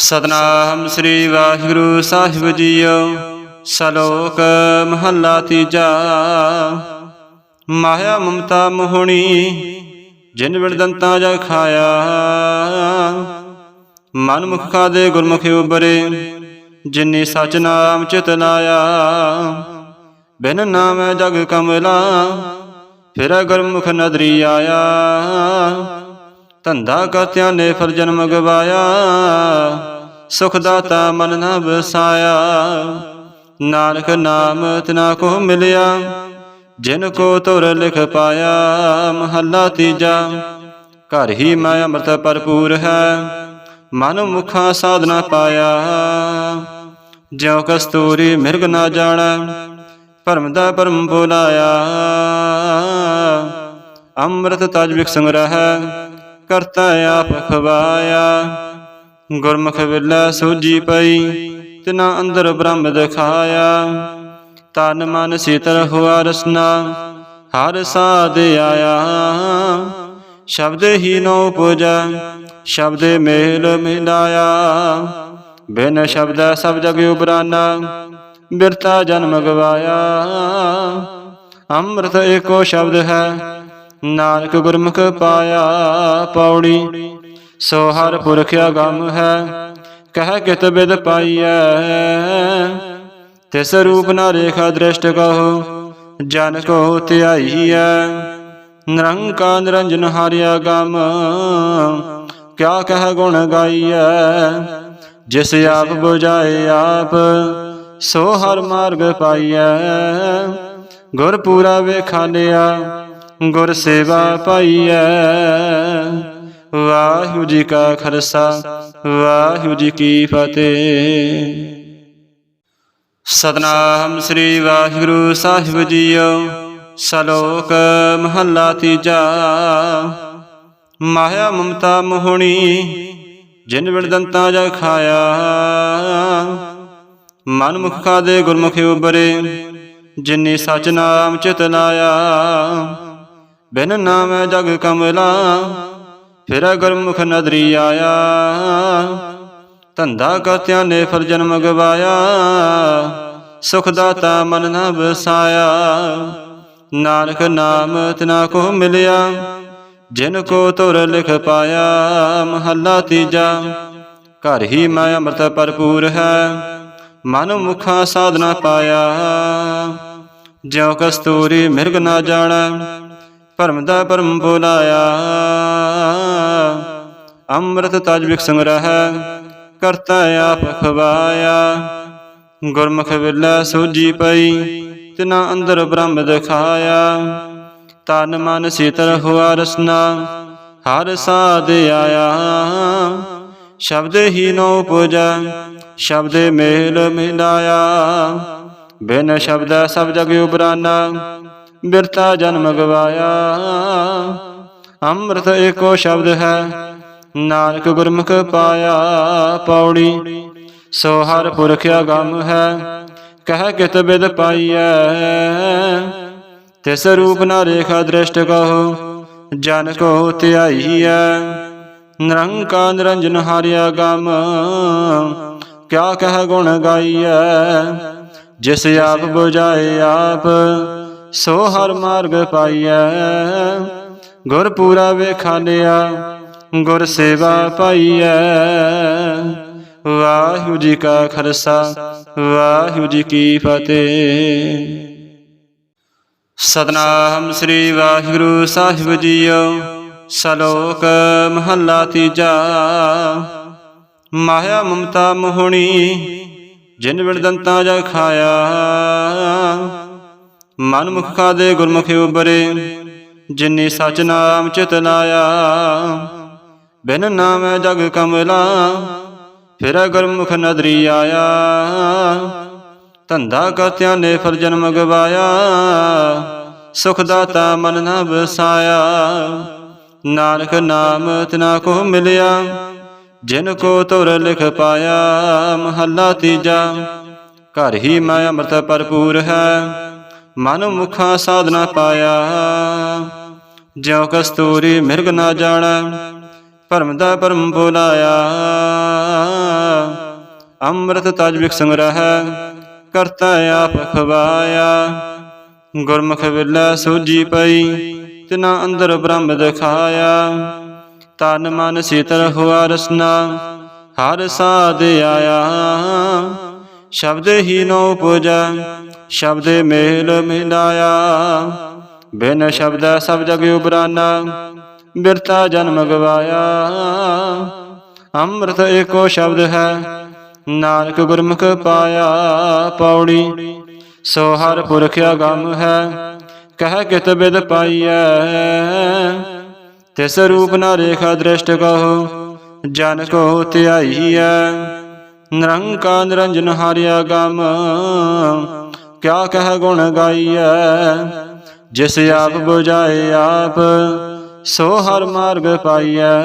ਸਤਨਾਮ ਸ੍ਰੀ ਵਾਹਿਗੁਰੂ ਸਾਹਿਬ ਜੀਓ, ਸ਼ਲੋਕ ਮਹੱਲਾ ਤੀਜਾ। ਮਾਇਆ ਮਮਤਾ ਮੋਹਣੀ, ਜਿਨ ਵਿਣਦੰਤਾ ਜਾ ਖਾਇਆ। ਮਨ ਮੁਖ ਖਾਦੇ ਗੁਰਮੁਖੀ ਉਬਰੇ ਜਿਨੀ ਸਚ ਨਾਮ ਚਿਤ ਲਾਇਆ। ਬਿਨ ਨਾਮੈ ਜਗ ਕਮਲਾ, ਫਿਰ ਗੁਰਮੁਖ ਨਦਰੀ ਆਇਆ। ਧੰਦਾ ਕਰਤਿਆਂ ਨੇ ਫਲ ਜਨਮ ਗਵਾਇਆ ਸੁਖ ਦਾਤਾ ਮਨ ਨਾ ਵਸਾਇਆ। ਨਾਨਕ ਨਾਮ ਤਿਨਾ ਕੋ ਮਿਲਿਆ, ਜਿਨ ਕੋ ਤੁਰ ਲਿਖ ਪਾਇਆ, ਮਹੱਲਾ ਤੀਜਾ। ਘਰ ਹੀ ਮੈਂ ਅੰਮ੍ਰਿਤ ਭਰਪੂਰ ਹੈ, ਮਨ ਮੁਖਾ ਸਾਧਨਾ ਪਾਇਆ। ਜਿਉ ਕਸਤੂਰੀ ਮਿਰਗ ਨਾ ਜਾਣੈ, ਭਰਮ ਦਾ ਭਰਮ ਬੋਲਾਇਆ ਅੰਮ੍ਰਿਤ ਤਜ ਵਿਖ ਸੰਗ ਰਹੈ ਕਰਤਾ ਆਪ ਖਵਾਇਆ। ਗੁਰਮੁਖ ਵਿਲਾ ਸੋਜੀ ਪਈ, ਤਿਨਾ ਅੰਦਰ ਬ੍ਰਹਮ ਦਿਖਾਇਆ। ਤਨ ਮਨ ਸੀਤਲ ਹੋਆ ਰਸਨਾ, ਹਰ ਸਾਧ ਆਇਆ। ਸ਼ਬਦ ਹੀ ਨੋ ਪੂਜਾ, ਸ਼ਬਦ ਮੇਲ ਮਿਲਾਇਆ। ਬਿਨ ਸ਼ਬਦ ਸਭ ਜਗ ਉਬਰਾਨਾ ਬਿਰਤਾ ਜਨਮ ਗਵਾਇਆ। ਅੰਮ੍ਰਿਤ ਏਕੋ ਸ਼ਬਦ ਹੈ ਨਾਨਕ ਗੁਰਮੁਖ ਪਾਇਆ ਪੌੜੀ, ਸੋ ਹਰ ਪੁਰਖ ਅਗੰਮ ਹੈ, ਕਹਿ ਕਿਤ ਬਿਦ ਪਾਈਐ। ਤਿਸ ਰੂਪ ਨਾ ਰੇਖਾ ਦ੍ਰਿਸ਼ਟ ਕਹੋ, ਜਨ ਕੋ ਧਿਆਈਐ। ਨਿਰੰਕਾ ਨਿਰੰਜਨ ਹਰਿ ਅਗੰਮ, ਕਿਆ ਕਹਿ ਗੁਣ ਗਾਈਐ। ਜਿਸ ਆਪ 부ਝਾਏ ਆਪ, ਸੋ ਹਰ ਮਾਰਗ ਪਾਈਐ। ਗੁਰ ਪੂਰਾ ਵੇਖਾਲਿਆ ਗੁਰ ਸੇਵਾ ਪਾਈਐ। ਵਾਹਿਗੁਰੂ ਜੀ ਕਾ ਖਾਲਸਾ, ਵਾਹਿਗੁਰੂ ਜੀ ਕੀ ਫਤਿਹ। ਸਤਨਾਮ ਸ੍ਰੀ ਵਾਹਿਗੁਰੂ ਸਾਹਿਬ ਜੀਓ, ਸ਼ਲੋਕ ਮਹੱਲਾ ਤੀਜਾ। ਮਾਇਆ ਮਮਤਾ ਮੋਹਣੀ, ਜਿਨ ਵਿਣਦੰਤਾ ਜਾ ਖਾਇਆ। ਮਨ ਮੁਖ ਖਾਦੇ ਗੁਰਮੁਖੀ ਉਬਰੇ ਜਿਨੀ ਸਚ ਨਾਮ ਚਿਤ ਲਾਇਆ। ਬਿਨ ਨਾਮੈ ਜਗ ਕਮਲਾ, ਫਿਰ ਗੁਰਮੁਖ ਨਦਰੀ ਆਇਆ। ਧੰਦਾ ਕਰਤਿਆਂ ਨੇ ਫਿਰ ਜਨਮ ਗਵਾਇਆ, ਸੁਖ ਦਾਤਾ ਮਨ ਨਾ ਵਸਾਇਆ। ਨਾਨਕ ਨਾਮ ਤਿਨਾ ਕੋ ਮਿਲਿਆ, ਜਿਨ ਕੋ ਤੁਰ ਲਿਖ ਪਾਇਆ, ਮਹੱਲਾ ਤੀਜਾ। ਘਰ ਹੀ ਮੈਂ ਅੰਮ੍ਰਿਤ ਭਰਪੂਰ ਹੈ, ਮਨ ਮੁਖਾ ਸਾਧਨਾ ਪਾਇਆ। ਜਿਉ ਕਸਤੂਰੀ ਮਿਰਗ ਨਾ ਜਾਣੈ ਭਰਮ ਦਾ ਭਰਮ ਬੋਲਾਇਆ। ਅੰਮ੍ਰਿਤ ਤਜ ਵਿਖ ਸੰਗ ਰਹੈ ਕਰਤਾ ਆਪ ਖਵਾਇਆ। ਗੁਰਮੁਖ ਵਿਲਾ ਸੋਜੀ ਪਈ, ਤਿਨਾ ਅੰਦਰ ਬ੍ਰਹਮ ਦਿਖਾਇਆ। ਤਨ ਮਨ ਸੀਤਲ ਹੋਆ ਰਸਨਾ, ਹਰ ਸਾਧ ਆਇਆ। ਸ਼ਬਦ ਹੀ ਨੋ ਪੂਜਾ, ਸ਼ਬਦ ਮੇਲ ਮਿਲਾਇਆ। ਬਿਨ ਸ਼ਬਦ ਸਭ ਜਗ ਉਬਰਾਨਾ ਬਿਰਤਾ ਜਨਮ ਗਵਾਇਆ। ਅੰਮ੍ਰਿਤ ਏਕੋ ਸ਼ਬਦ ਹੈ, ਨਾਨਕ ਗੁਰਮੁਖ ਪਾਇਆ ਪੌੜੀ। ਸੋ ਹਰ ਪੁਰਖ ਅਗੰਮ ਹੈ, ਕਹਿ ਕਿਤ ਬਿਦ ਪਾਈਐ। ਤਿਸ ਰੂਪ ਨਾ ਰੇਖਾ ਦ੍ਰਿਸ਼ਟ ਕਹੋ, ਜਨ ਕੋ ਧਿਆਈਐ। ਨਿਰੰਕਾਰ ਨਿਰੰਜਨ ਹਰਿ ਅਗੰਮ, ਕਿਆ ਕਹਿ ਗੁਣ ਗਾਈਐ। ਜਿਸ ਆਪ 부ਝਾਏ ਆਪ ਸੋ ਹਰ ਮਾਰਗ ਪਾਈਐ। ਗੁਰ ਪੂਰਾ ਵੇਖਾਲਿਆ ਗੁਰ ਸੇਵਾ ਪਾਈਐ। ਵਾਹਿਗੁਰੂ ਜੀ ਕਾ ਖਾਲਸਾ, ਵਾਹਿਗੁਰੂ ਜੀ ਕੀ ਫਤਿਹ। ਸਤਨਾਮ ਸ੍ਰੀ ਵਾਹਿਗੁਰੂ ਸਾਹਿਬ ਜੀਓ, ਸ਼ਲੋਕ ਮਹੱਲਾ ਤੀਜਾ। ਮਾਇਆ ਮਮਤਾ ਮੋਹਣੀ, ਜਿਨ ਵਿਣਦੰਤਾ ਜਾ ਖਾਇਆ। ਮਨ ਮੁਖ ਖਾਦੇ ਗੁਰਮੁਖ ਉਬਰੇ ਜਿਨੀ ਸਚ ਨਾਮ ਚਿਤ ਲਾਇਆ ਬਿਨ ਨਾਮੈ ਜਗ ਕਮਲਾ, ਫਿਰ ਗੁਰਮੁਖ ਨਦਰੀ ਆਇਆ। ਧੰਦਾ ਕਰਤਿਆਂ ਨੇ ਫਲ ਜਨਮ ਗਵਾਇਆ, ਸੁਖ ਦਾਤਾ ਮਨ ਨਾ ਵਸਾਇਆ। ਨਾਨਕ ਨਾਮ ਤਿਨਾ ਕੋ ਮਿਲਿਆ, ਜਿਨ ਕੋ ਤੁਰ ਲਿਖ ਪਾਇਆ, ਮਹੱਲਾ ਤੀਜਾ। ਘਰ ਹੀ ਮੈਂ ਅੰਮ੍ਰਿਤ ਭਰਪੂਰ ਹੈ। ਮਨ ਮੁਖਾ ਸਾਧਨਾ ਪਾਇਆ। ਜਿਉ ਕਸਤੂਰੀ ਮਿਰਗ ਨਾ ਜਾਣੈ, ਭਰਮ ਦਾ ਭਰਮ ਬੋਲਾਇਆ। ਅੰਮ੍ਰਿਤ ਤਜ ਵਿਖ ਸੰਗ੍ਰਹਿ, ਕਰਤਾ ਆਪ ਖਵਾਇਆ। ਗੁਰਮੁਖ ਵਿਲਾ ਸੂਜੀ ਪਈ, ਤਿਨਾ ਅੰਦਰ ਬ੍ਰਹਮ ਦਿਖਾਇਆ। ਤਨ ਮਨ ਸੀਤਲ ਹੁਆ ਰਸਨਾ, ਹਰ ਸਾਧ ਆਇਆ। ਸ਼ਬਦ ਹੀ ਨੋ ਪੂਜਾ, ਸ਼ਬਦ ਮੇਲ ਮਿਲਾਇਆ। ਬਿਨ ਸ਼ਬਦ ਸਭ ਜਗ ਉਬਰਾਨਾ, ਬਿਰਤਾ ਜਨਮ ਗਵਾਇਆ। ਅੰਮ੍ਰਿਤ ਏਕੋ ਸ਼ਬਦ ਹੈ, ਨਾਨਕ ਗੁਰਮੁਖ ਪਾਇਆ ਪੌੜੀ। ਸੋ ਹਰ ਪੁਰਖ ਆਗਮ ਹੈ, ਕਹਿ ਕਿਤ ਬਿਦ ਪਾਈਐ। ਤਿਸ ਰੂਪ ਨਾ ਰੇਖਾ ਦ੍ਰਿਸ਼ਟ ਕਹੋ, ਜਨ ਕੋ ਧਿਆਈਐ। ਨਿਰੰਕਾਰ ਨਿਰੰਜਨ ਹਾਰਿਆ ਗਮ। ਕਿਆ ਕਹਿ ਗੁਣ ਗਾਈਐ? ਜਿਸ ਆਪ 부ਝਾਏ ਆਪ, ਸੋ ਹਰ ਮਾਰਗ ਪਾਈਐ।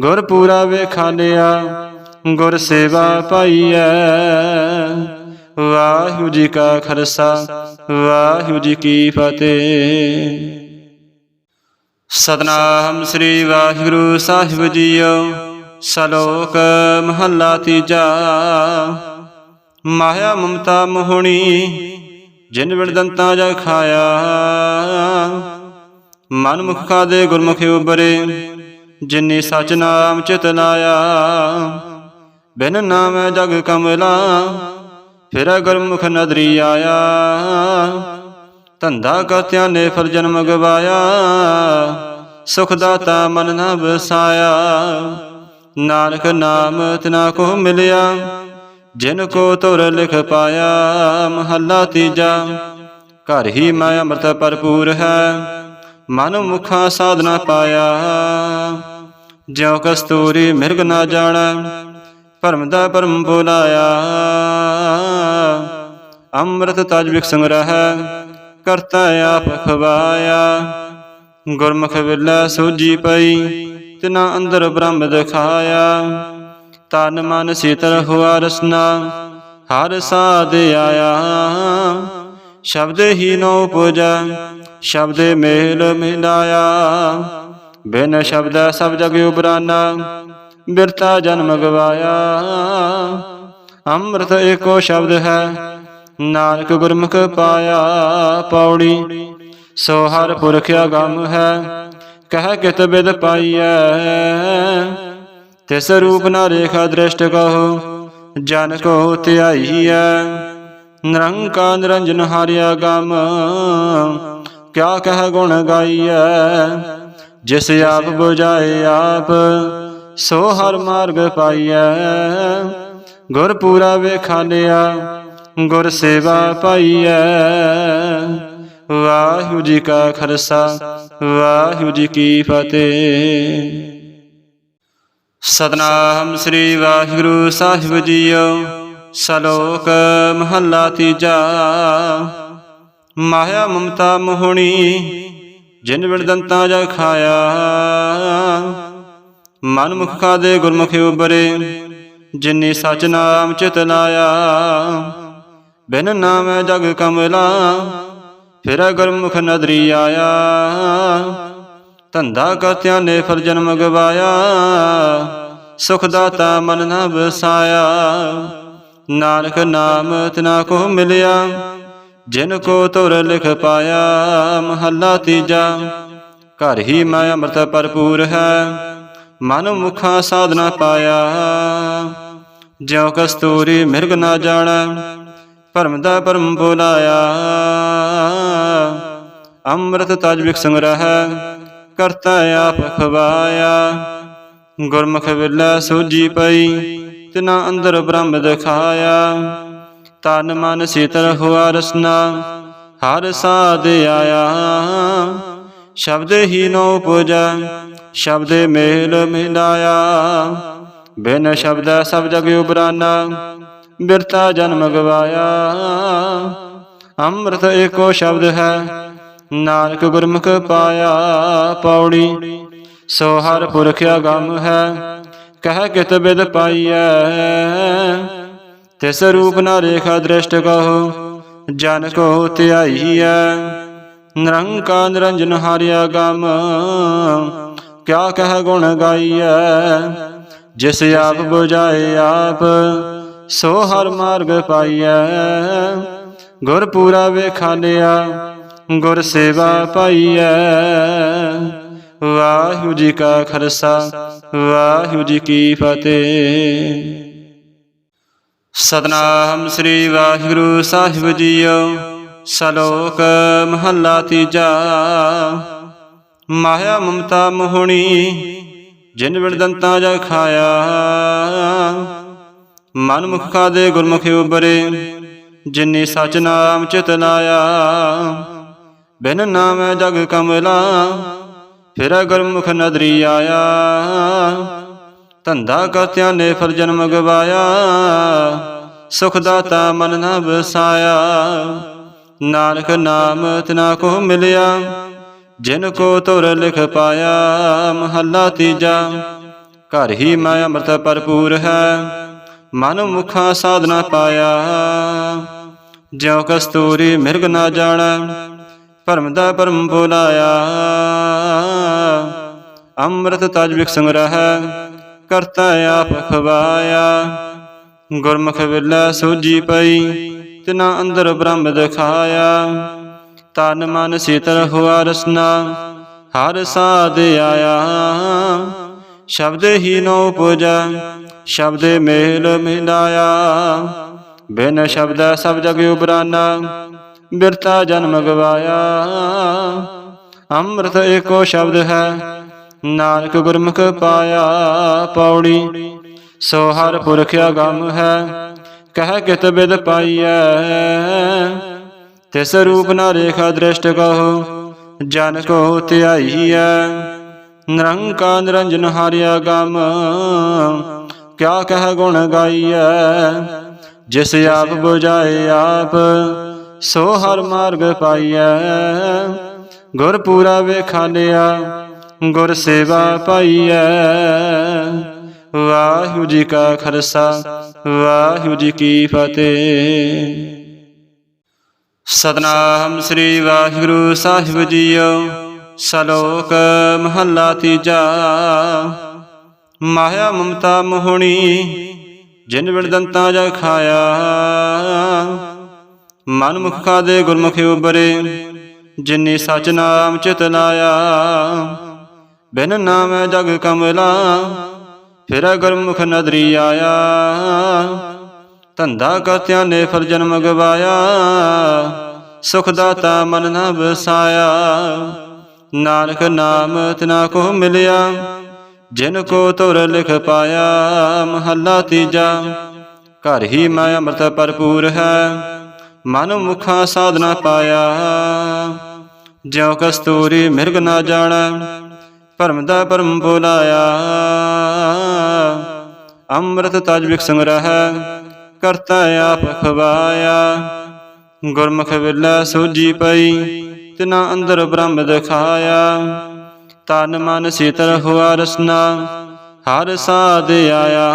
ਗੁਰ ਪੂਰਾ ਵੇਖਾਲਿਆ ਗੁਰ ਸੇਵਾ ਪਾਈਐ। ਵਾਹਿਗੁਰੂ ਜੀ ਕਾ ਖਾਲਸਾ, ਵਾਹਿਗੁਰੂ ਜੀ ਕੀ ਫਤਿਹ। ਸਤਨਾਮ ਸ੍ਰੀ ਵਾਹਿਗੁਰੂ ਸਾਹਿਬ ਜੀਓ। ਸ਼ਲੋਕ ਮਹੱਲਾ ਤੀਜਾ। ਮਾਇਆ ਮਮਤਾ ਮੋਹਣੀ, ਜਿਨ ਬਿਨ ਦੰਤਾ ਜਾ ਖਾਇਆ। ਮਨ ਮੁਖ ਦੇ ਗੁਰਮੁਖ ਉਬਰੇ ਜਿਨੇ ਸਚ ਨਾਮ ਚਿਤ ਲਾਇਆ ਬਿਨ ਨਾਮ ਜਗ ਕਮਲਾ, ਫਿਰ ਗੁਰਮੁਖ ਨਦਰੀ ਆਇਆ। ਧੰਦਾ ਕਰਤਿਆਂ ਨੇ ਫਲ ਜਨਮ ਗਵਾਇਆ। ਸੁਖ ਦਾਤਾ ਮਨ ਨਾ ਵਸਾਇਆ। ਨਾਨਕ ਨਾਮ ਤਿਨਾ ਕੋ ਮਿਲਿਆ, ਜਿਨ ਕੋ ਤੁਰ ਲਿਖ ਪਾਇਆ ਮਹੱਲਾ ਤੀਜਾ। ਘਰ ਹੀ ਮੈਂ ਅੰਮ੍ਰਿਤ ਭਰਪੂਰ ਹੈ, ਮਨ ਮੁਖਾ ਸਾਧਨਾ ਪਾਇਆ। ਜਿਉ ਕਸਤੂਰੀ ਮਿਰਗ ਨਾ ਜਾਣਾ, ਭਰਮ ਦਾ ਭਰਮ ਬੁਲਾਇਆ। ਅੰਮ੍ਰਿਤ ਤਜ ਵਿਖ ਸੰਗ੍ਰਹਿ, ਕਰਤਾ ਆਪ ਖਵਾਇਆ। ਗੁਰਮੁਖ ਵਿਲਾ ਸੂਜੀ ਪਈ ਤਿਨਾ ਅੰਦਰ ਬ੍ਰਹਮ ਦਿਖਾਇਆ, ਤਨ ਮਨ ਸੀਤਲ ਹੁਆ ਰਸਨਾ, ਹਰ ਸਾਧ ਆਇਆ। ਸ਼ਬਦ ਹੀ ਨੋ ਪੂਜਾ ਸ਼ਬਦ ਮੇਲ ਮਿਲਾਇਆ। ਬਿਨ ਸ਼ਬਦ ਸਭ ਜਗ ਉਬਰਾਨਾ ਬਿਰਤਾ ਜਨਮ ਗਵਾਇਆ। ਅੰਮ੍ਰਿਤ ਏਕੋ ਸ਼ਬਦ ਹੈ, ਨਾਨਕ ਗੁਰਮੁਖ ਪਾਇਆ। ਪੌੜੀ, ਸੋ ਹਰ ਪੁਰਖ ਆਗਮ ਹੈ ਕਹਿ ਕਿਤ ਬਿਦ ਪਾਈਐ? ਤਿਸ ਰੂਪ ਨਾ ਰੇਖਾ ਦ੍ਰਿਸ਼ਟ ਕਹੋ, ਜਨ ਕੋ ਧਿਆਈਐ। ਨਿਰੰਕਾਰ ਨਿਰੰਜਨ ਹਾਰਿਆ ਗਮ, ਕਿਆ ਕਹਿ ਗੁਣ ਗਾਈਐ? ਜਿਸ ਆਪ 부ਝਾਏ ਆਪ, ਸੋ ਹਰ ਮਾਰਗ ਪਾਈਐ। ਗੁਰ ਪੂਰਾ ਵੇਖਾਲਿਆ ਗੁਰ ਸੇਵਾ ਪਾਈਐ। ਵਾਹਿਗੁਰੂ ਜੀ ਕਾ ਖਾਲਸਾ, ਵਾਹਿਗੁਰੂ ਜੀ ਕੀ ਫਤਿਹ। ਸਤਨਾਮ ਸ੍ਰੀ ਵਾਹਿਗੁਰੂ ਸਾਹਿਬ ਜੀਓ, ਸ਼ਲੋਕ ਮਹੱਲਾ ਤੀਜਾ। ਮਾਇਆ ਮਮਤਾ ਮੋਹਣੀ, ਜਿਨ ਬਿਨ ਦੰਤਾ ਜਾ ਖਾਇਆ। ਮਨ ਮੁਖਾ ਦੇ ਗੁਰਮੁਖ ਉਬਰੇ ਜਿਨੇ ਸਚ ਨਾਮ ਚਿਤ ਲਾਇਆ। ਬਿਨ ਨਾਮ ਜਗ ਕਮਲਾ ਫਿਰ ਗੁਰਮੁਖ ਨਦਰੀ ਆਇਆ, ਧੰਦਾ ਕਰਤਿਆਂ ਨੇ ਫਿਰ ਜਨਮ ਗਵਾਇਆ, ਸੁਖ ਦਾਤਾ ਮਨ ਨਾ ਵਸਾਇਆ। ਨਾਨਕ ਨਾਮ ਤਿਨਾ ਕੋ ਮਿਲਿਆ, ਜਿਨ ਕੋ ਤੁਰ ਲਿਖ ਪਾਇਆ, ਮਹੱਲਾ ਤੀਜਾ। ਘਰ ਹੀ ਮਾਇਆ ਅੰਮ੍ਰਿਤ ਭਰਪੂਰ ਹੈ, ਮਨ ਮੁਖਾ ਸਾਧਨਾ ਪਾਇਆ। ਜਿਉ ਕਸਤੂਰੀ ਮਿਰਗ ਨਾ ਜਾਣਾ ਭਰਮ ਦਾ ਭਰਮ ਬੁਲਾਇਆ। ਅੰਮ੍ਰਿਤ ਤਜ ਵਿਖ ਸੰਗ੍ਰਹਿ, ਕਰਤਾ ਆਪ ਖਵਾਇਆ। ਗੁਰਮੁਖ ਵਿਲੇ ਸੂਜੀ ਪਈ, ਤਿਨਾ ਅੰਦਰ ਬ੍ਰਹਮ ਦਿਖਾਇਆ। ਤਨ ਮਨ ਸੀਤਲ ਹੁਆ ਰਸਨਾ, ਹਰ ਸਾਧ ਆਇਆ। ਸ਼ਬਦ ਹੀ ਨੋ ਪੂਜਾ, ਸ਼ਬਦ ਮੇਲ ਮਿਲਾਇਆ। ਬਿਨ ਸ਼ਬਦ ਸਭ ਜਗ ਉਬਰਾਨਾ ਬਿਰਤਾ ਜਨਮ ਗਵਾਇਆ ਅੰਮ੍ਰਿਤ ਏਕੋ ਸ਼ਬਦ ਹੈ, ਨਾਨਕ ਗੁਰਮੁਖ ਪਾਇਆ ਪੌੜੀ। ਸੋ ਹਰ ਪੁਰਖ ਆਗਮ ਹੈ, ਕਹਿ ਕਿਤ ਬਿਦ ਪਾਈਐ। ਤਿਸ ਰੂਪ ਨਾ ਰੇਖਾ ਦ੍ਰਿਸ਼ਟ ਕਹੋ, ਜਨ ਕੋ ਧਿਆਈਐ। ਨਿਰੰਕਾਰ ਨਿਰੰਜਨ ਹਰਿਆ ਗਮ ਕਿਆ ਕਹਿ ਗੁਣ ਗਾਈਐ। ਜਿਸ ਆਪ 부ਝਾਏ ਆਪ ਸੋ ਹਰ ਮਾਰਗ ਪਾਈਐ। ਗੁਰ ਪੂਰਾ ਵੇਖਾਲਿਆ ਗੁਰ ਸੇਵਾ ਪਾਈਐ। ਵਾਹਿਗੁਰੂ ਜੀ ਕਾ ਖਾਲਸਾ, ਵਾਹਿਗੁਰੂ ਜੀ ਕੀ ਫਤਿਹ। ਸਤਨਾਮ ਸ੍ਰੀ ਵਾਹਿਗੁਰੂ ਸਾਹਿਬ ਜੀਓ, ਸਲੋਕ ਮਹੱਲਾ ਤੀਜਾ। ਮਾਇਆ ਮਮਤਾ ਮੋਹਣੀ, ਜਿਨ ਬਿਨ ਦੰਤਾ ਜਾ ਖਾਇਆ। ਮਨ ਮੁਖ ਖਾਦੇ ਗੁਰਮੁਖੀ ਉਬਰੇ ਜਿਨੇ ਸਚ ਨਾਮ ਚਿਤ ਲਾਇਆ। ਬਿਨ ਨਾਮੈ ਜਗ ਕਮਲਾ, ਫਿਰ ਗੁਰਮੁਖ ਨਦਰੀ ਆਇਆ। ਧੰਦਾ ਕਰਤਿਆਂ ਨੇ ਫਿਰ ਜਨਮ ਗਵਾਇਆ, ਸੁਖ ਦਾਤਾ ਮਨ ਨਾ ਵਸਾਇਆ। ਨਾਨਕ ਨਾਮ ਤਿਨਾ ਕੋ ਮਿਲਿਆ, ਜਿਨ ਕੋ ਤੁਰ ਲਿਖ ਪਾਇਆ, ਮਹੱਲਾ ਤੀਜਾ। ਘਰ ਹੀ ਮੈਂ ਅੰਮ੍ਰਿਤ ਭਰਪੂਰ ਹੈ। ਮਨ ਮੁਖਾ ਸਾਧਨਾ ਪਾਇਆ। ਜਿਉ ਕਸਤੂਰੀ ਮਿਰਗ ਨਾ ਜਾਣੈ, ਭਰਮ ਦਾ ਭਰਮ ਬੋਲਾਇਆ ਅੰਮ੍ਰਿਤ ਤਜ ਵਿਖ ਸੰਗ੍ਰਹਿ ਰਹੈ, ਕਰਤਾ ਆਪ ਖਵਾਇਆ। ਗੁਰਮੁਖ ਵਿਲਾ ਸੋਜੀ ਪਈ, ਤਿਨਾ ਅੰਦਰ ਬ੍ਰਹਮ ਦਿਖਾਇਆ। ਤਨ ਮਨ ਸੀਤਲ ਹੋਆ ਰਸਨਾ, ਹਰ ਸਾਧ ਆਇਆ। ਸ਼ਬਦ ਹੀ ਨੋ ਪੂਜਾ, ਸ਼ਬਦ ਮੇਲ ਮਿਲਾਇਆ। ਬਿਨ ਸ਼ਬਦ ਸਭ ਜਗ ਉਬਰਾਨਾ ਬਿਰਤਾ ਜਨਮ ਗਵਾਇਆ। ਅੰਮ੍ਰਿਤ ਏਕੋ ਸ਼ਬਦ ਹੈ, ਨਾਨਕ ਗੁਰਮੁਖ ਪਾਇਆ ਪੌੜੀ। ਸੋ ਹਰ ਪੁਰਖ ਅਗੰਮ ਹੈ, ਕਹਿ ਕਿਤ ਬਿਦ ਪਾਈਐ। ਤਿਸ ਰੂਪ ਨਾ ਰੇਖਾ ਦ੍ਰਿਸ਼ਟ ਕਹੋ, ਜਨ ਕੋ ਧਿਆਈਐ। ਨਿਰੰਕਾਰ ਨਿਰੰਜਨ ਹਾਰਿਆ ਗਮ, ਕਿਆ ਕਹਿ ਗੁਣ ਗਾਈਐ? ਜਿਸ ਆਪ 부ਝਾਏ ਆਪ, ਸੋ ਹਰ ਮਾਰਗ ਪਾਈਐ। ਗੁਰ ਪੂਰਾ ਵੇਖਾਲਿਆ ਗੁਰ ਸੇਵਾ ਪਾਈਐ। ਵਾਹਿਗੁਰੂ ਜੀ ਕਾ ਖਾਲਸਾ, ਵਾਹਿਗੁਰੂ ਜੀ ਕੀ ਫਤਿਹ। ਸਤਨਾਮ ਸ੍ਰੀ ਵਾਹਿਗੁਰੂ ਸਾਹਿਬ ਜੀਓ। ਸਲੋਕ ਮਹੱਲਾ ਤੀਜਾ। ਮਾਇਆ ਮਮਤਾ ਮੋਹਣੀ, ਜਿਨ ਬਿਨ ਦੰਤਾ ਜਾ ਖਾਇਆ। ਮਨ ਮੁਖ ਖਾਦੇ ਗੁਰਮੁਖੀ ਉਬਰੇ ਜਿਨੇ ਸਚ ਨਾਮ ਚਿਤ ਲਾਇਆ ਬਿਨ ਨਾਮੈ ਜਗ ਕਮਲਾ, ਫਿਰ ਗੁਰਮੁਖ ਨਦਰੀ ਆਇਆ। ਧੰਦਾ ਕਰਤਿਆਂ ਨੇ ਫਿਰ ਜਨਮ ਗਵਾਇਆ। ਸੁਖ ਦਾਤਾ ਮਨ ਨਾ ਵਸਾਇਆ। ਨਾਨਕ ਨਾਮ ਤਿਨਾ ਕੋ ਮਿਲਿਆ, ਜਿਨ ਕੋ ਤੁਰ ਲਿਖ ਪਾਇਆ ਮਹੱਲਾ ਤੀਜਾ। ਘਰ ਹੀ ਮੈਂ ਅੰਮ੍ਰਿਤ ਭਰਪੂਰ ਹੈ, ਮਨ ਮੁਖਾ ਸਾਧਨਾ ਪਾਇਆ। ਜਿਉ ਕਸਤੂਰੀ ਮਿਰਗ ਨਾ ਜਾਣੈ, ਭਰਮ ਦਾ ਭਰਮ ਬੋਲਾਇਆ। ਅੰਮ੍ਰਿਤ ਤਜ ਵਿਖ ਸੰਗ ਕਰਤਾ ਆਪ ਖਵਾਇਆ। ਗੁਰਮੁਖ ਵਿਲਾ ਸੋਜੀ ਪਈ ਤਿਨਾ ਅੰਦਰ ਬ੍ਰਹਮ ਦਿਖਾਇਆ, ਤਨ ਮਨ ਸੀਤਲ ਹੋਆ ਰਸਨਾ, ਹਰ ਸਾਧ ਆਇਆ।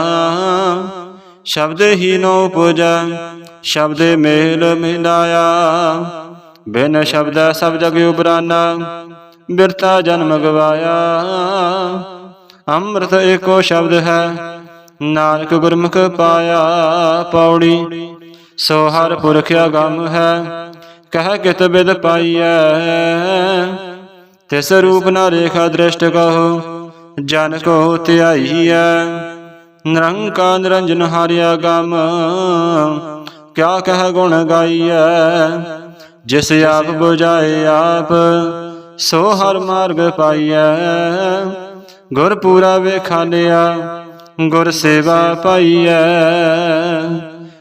ਸ਼ਬਦ ਹੀ ਨੋ ਪੂਜਾ, ਸ਼ਬਦ ਮੇਲ ਮਿਲਾਇਆ। ਬਿਨ ਸ਼ਬਦ ਸਭ ਜਗ ਉਬਰਾਨਾ ਬਿਰਤਾ ਜਨਮ ਗਵਾਇਆ। ਅੰਮ੍ਰਿਤ ਏਕੋ ਸ਼ਬਦ ਹੈ, ਨਾਨਕ ਗੁਰਮੁਖ ਪਾਇਆ। ਪੌੜੀ ਸੋ ਹਰ ਪੁਰਖ ਅਗੰਮ ਹੈ ਕਹਿ ਕਿਤ ਬਿਦ ਪਾਈਐ। ਤਿਸ ਰੂਪ ਨਾ ਰੇਖਾ ਦ੍ਰਿਸ਼ਟ ਕਹੋ, ਜਨ ਕੋ ਧਿਆਈਐ। ਨਿਰੰਕਾਰ ਨਿਰੰਜਨ ਹਾਰਿਆ ਗਮ, ਕਿਆ ਕਹਿ ਗੁਣ ਗਾਈਐ। ਜਿਸ ਆਪ 부ਝਾਏ ਆਪ, ਸੋ ਹਰ ਮਾਰਗ ਪਾਈਐ। ਗੁਰ ਪੂਰਾ ਵੇਖਾਲਿਆ ਗੁਰ ਸੇਵਾ ਪਾਈਐ।